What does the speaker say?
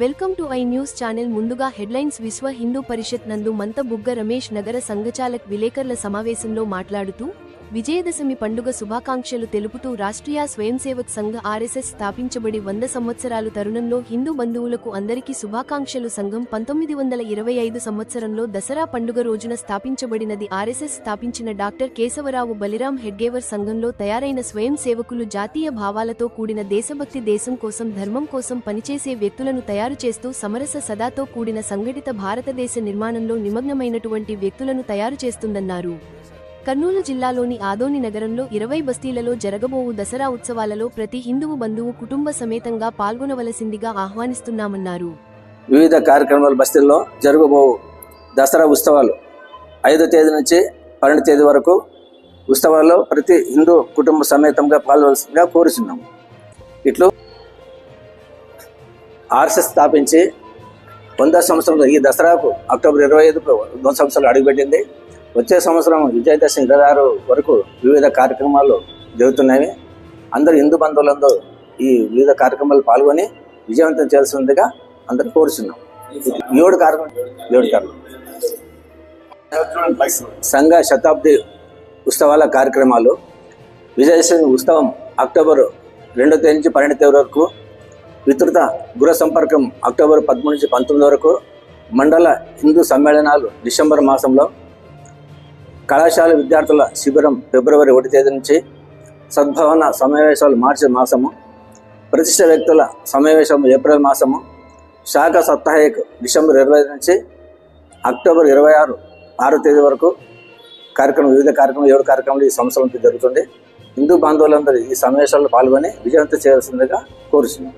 Welcome to I news channel. ముందుగా headlines Vishwa Hindu పరిషత్ నందు మంత బుగ్గ రమేష్ నగర సంఘచాలక్ విలేకరుల సమావేశంలో మాట్లాడుతూ విజయదశమి పండుగ శుభాకాంక్షలు తెలుపుతూ రాష్ట్రీయ స్వయంసేవక్ సంఘ ఆర్ఎస్ఎస్ స్థాపించబడి వంద సంవత్సరాలు తరుణంలో హిందూ బంధువులకు అందరికీ శుభాకాంక్షలు సంఘం పంతొమ్మిది వందల ఇరవై ఐదు సంవత్సరంలో దసరా పండుగ రోజున స్థాపించబడినది ఆర్ఎస్ఎస్ స్థాపించిన డాక్టర్ కేశవరావు బలిరాం హెడ్గేవర్ సంఘంలో తయారైన స్వయం సేవకులు జాతీయ భావాలతో కూడిన దేశభక్తి దేశం కోసం ధర్మం కోసం పనిచేసే వ్యక్తులను తయారు చేస్తూ సమరస సదాతో కూడిన సంఘటిత భారతదేశ నిర్మాణంలో నిమగ్నమైనటువంటి వ్యక్తులను తయారు చేస్తుందన్నారు. కర్నూలు జిల్లాలోని ఆదోని నగరంలో ఇరవై బస్తీలలో జరగబోవు దసరా ఉత్సవాలలో ప్రతి హిందువు బంధువు కుటుంబ సమేతంగా పాల్గొనవలసిందిగా ఆహ్వానిస్తున్నామన్నారు. వివిధ కార్యక్రమాల బస్తీల్లో జరగబోవు దసరా ఉత్సవాలు ఐదో తేదీ నుంచి పన్నెండు తేదీ వరకు ఉత్సవాల్లో ప్రతి హిందూ కుటుంబ సమేతంగా పాల్గొనవలసిందిగా కోరుచున్నాము. ఇట్లు ఆర్ఎస్ఎస్ స్థాపించి వంద సంవత్సరంలో ఈ దసరాకు అక్టోబర్ ఇరవై ఐదు వంద సంవత్సరాలు అడుగుపెట్టింది. వచ్చే సంవత్సరం విజయదశమి ఇరవై ఆరు వరకు వివిధ కార్యక్రమాలు జరుగుతున్నాయి. అందరు హిందూ బంధువులందరూ ఈ వివిధ కార్యక్రమాలు పాల్గొని విజయవంతం చేయాల్సిందిగా అందరు కోరుచున్నాం. ఏడు కార్యక్రమం ఏడు కార్యక్రమం సంఘ శతాబ్ది ఉత్సవాల కార్యక్రమాలు. విజయదశమి ఉత్సవం అక్టోబర్ రెండో తేదీ నుంచి పన్నెండు తేదీ వరకు. విస్తృత గృహ సంపర్కం అక్టోబర్ పదమూడు నుంచి పంతొమ్మిది వరకు. మండల హిందూ సమ్మేళనాలు డిసెంబర్ మాసంలో. కళాశాల విద్యార్థుల శిబిరం ఫిబ్రవరి ఒకటి తేదీ నుంచి సద్భావన సమావేశాలు మార్చి మాసము ప్రతిష్ట వ్యక్తుల సమావేశం ఏప్రిల్ మాసము శాఖ సప్తాహిక్ డిసెంబర్ ఇరవై ఐదు నుంచి అక్టోబర్ ఇరవై ఆరు ఆరో తేదీ వరకు కార్యక్రమం వివిధ కార్యక్రమాలు ఏడు కార్యక్రమాలు ఈ సంవత్సరం జరుగుతుంది. హిందూ బాంధవులందరూ ఈ సమావేశాల్లో పాల్గొని విజయవంతం చేయాల్సిందిగా కోరుతున్నాం